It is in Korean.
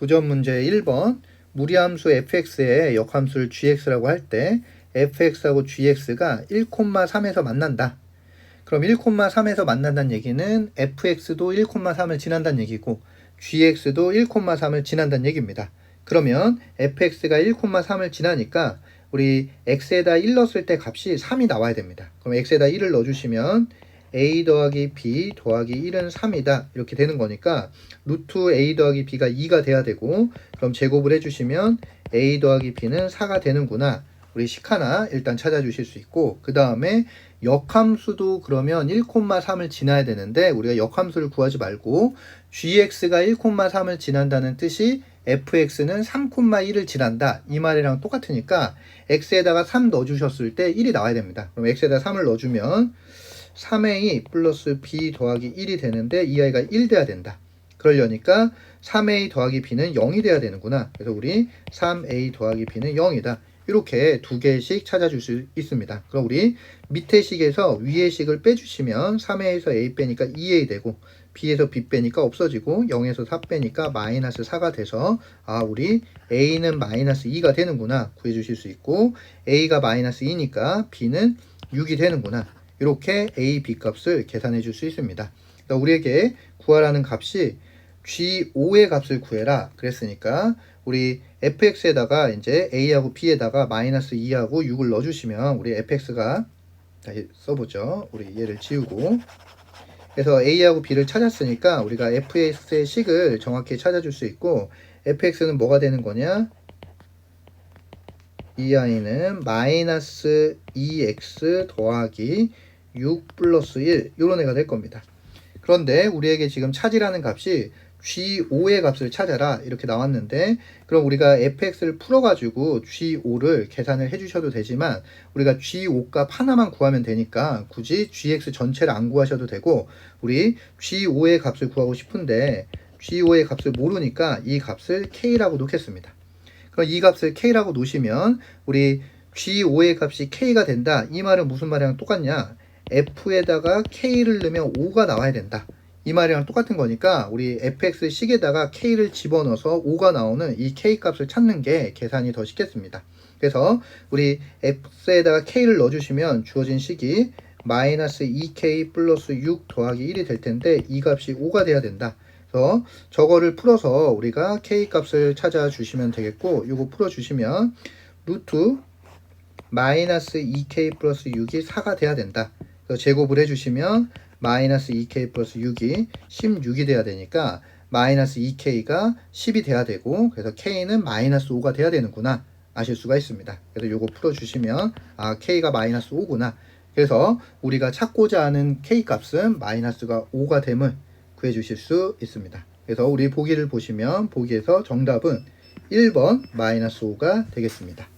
도전 문제 1번 무리함수 fx의 역함수를 gx라고 할 때 fx하고 gx가 1,3에서 만난다. 그럼 1,3에서 만난다는 얘기는 fx도 1,3을 지난다는 얘기고 gx도 1,3을 지난다는 얘기입니다. 그러면 fx가 1,3을 지나니까 우리 x에다 1 넣었을 때 값이 3이 나와야 됩니다. 그럼 x에다 1을 넣어주시면 a 더하기 b 더하기 1은 3이다. 이렇게 되는 거니까 루트 a 더하기 b가 2가 돼야 되고 그럼 제곱을 해주시면 a 더하기 b는 4가 되는구나. 우리 식 하나 일단 찾아주실 수 있고 그 다음에 역함수도 그러면 1,3을 지나야 되는데 우리가 역함수를 구하지 말고 gx가 1,3을 지난다는 뜻이 fx는 3,1을 지난다. 이 말이랑 똑같으니까 x에다가 3 넣어주셨을 때 1이 나와야 됩니다. 그럼 x에다 3을 넣어주면 3a 플러스 b 더하기 1이 되는데 이 아이가 1 돼야 된다. 그러려니까 3a 더하기 b는 0이 돼야 되는구나. 그래서 우리 3a 더하기 b는 0이다. 이렇게 두 개씩 찾아줄 수 있습니다. 그럼 우리 밑에 식에서 위에 식을 빼주시면 3a에서 a 빼니까 2a 되고 b에서 b 빼니까 없어지고 0에서 4 빼니까 마이너스 4가 돼서 아 우리 a는 마이너스 2가 되는구나 구해주실 수 있고 a가 마이너스 2니까 b는 6이 되는구나 이렇게 a, b 값을 계산해 줄 수 있습니다. 그러니까 우리에게 구하라는 값이 g5의 값을 구해라 그랬으니까 우리 fx에다가 이제 a하고 b에다가 마이너스 2하고 6을 넣어주시면 우리 fx가 다시 써보죠. 우리 얘를 지우고 그래서 a하고 b를 찾았으니까 우리가 fx의 식을 정확히 찾아줄 수 있고 fx는 뭐가 되는 거냐? 이 아이는 마이너스 2x 더하기 6 플러스 1 이런 애가 될 겁니다. 그런데 우리에게 지금 찾으라는 값이 G5의 값을 찾아라 이렇게 나왔는데 그럼 우리가 fx를 풀어가지고 G5를 계산을 해주셔도 되지만 우리가 G5 값 하나만 구하면 되니까 굳이 GX 전체를 안 구하셔도 되고 우리 G5의 값을 구하고 싶은데 G5의 값을 모르니까 이 값을 K라고 놓겠습니다. 그럼 이 값을 K라고 놓으시면 우리 G5의 값이 K가 된다. 이 말은 무슨 말이랑 똑같냐? F에다가 K를 넣으면 5가 나와야 된다. 이 말이랑 똑같은 거니까 우리 fx 식에다가 k를 집어넣어서 5가 나오는 이 k 값을 찾는 게 계산이 더 쉽겠습니다. 그래서 우리 x에다가 k를 넣어주시면 주어진 식이 마이너스 2k 플러스 6 더하기 1이 될 텐데 이 값이 5가 돼야 된다. 그래서 저거를 풀어서 우리가 k 값을 찾아주시면 되겠고 이거 풀어주시면 루트 마이너스 2k 플러스 6이 4가 돼야 된다. 제곱을 해주시면 마이너스 2k 플러스 6이 16이 돼야 되니까 마이너스 2k가 10이 돼야 되고 그래서 k는 마이너스 5가 돼야 되는구나 아실 수가 있습니다. 그래서 요거 풀어주시면 아 k가 마이너스 5구나 그래서 우리가 찾고자 하는 k 값은 마이너스가 5가 됨을 구해주실 수 있습니다. 그래서 우리 보기를 보시면 보기에서 정답은 1번 마이너스 5가 되겠습니다.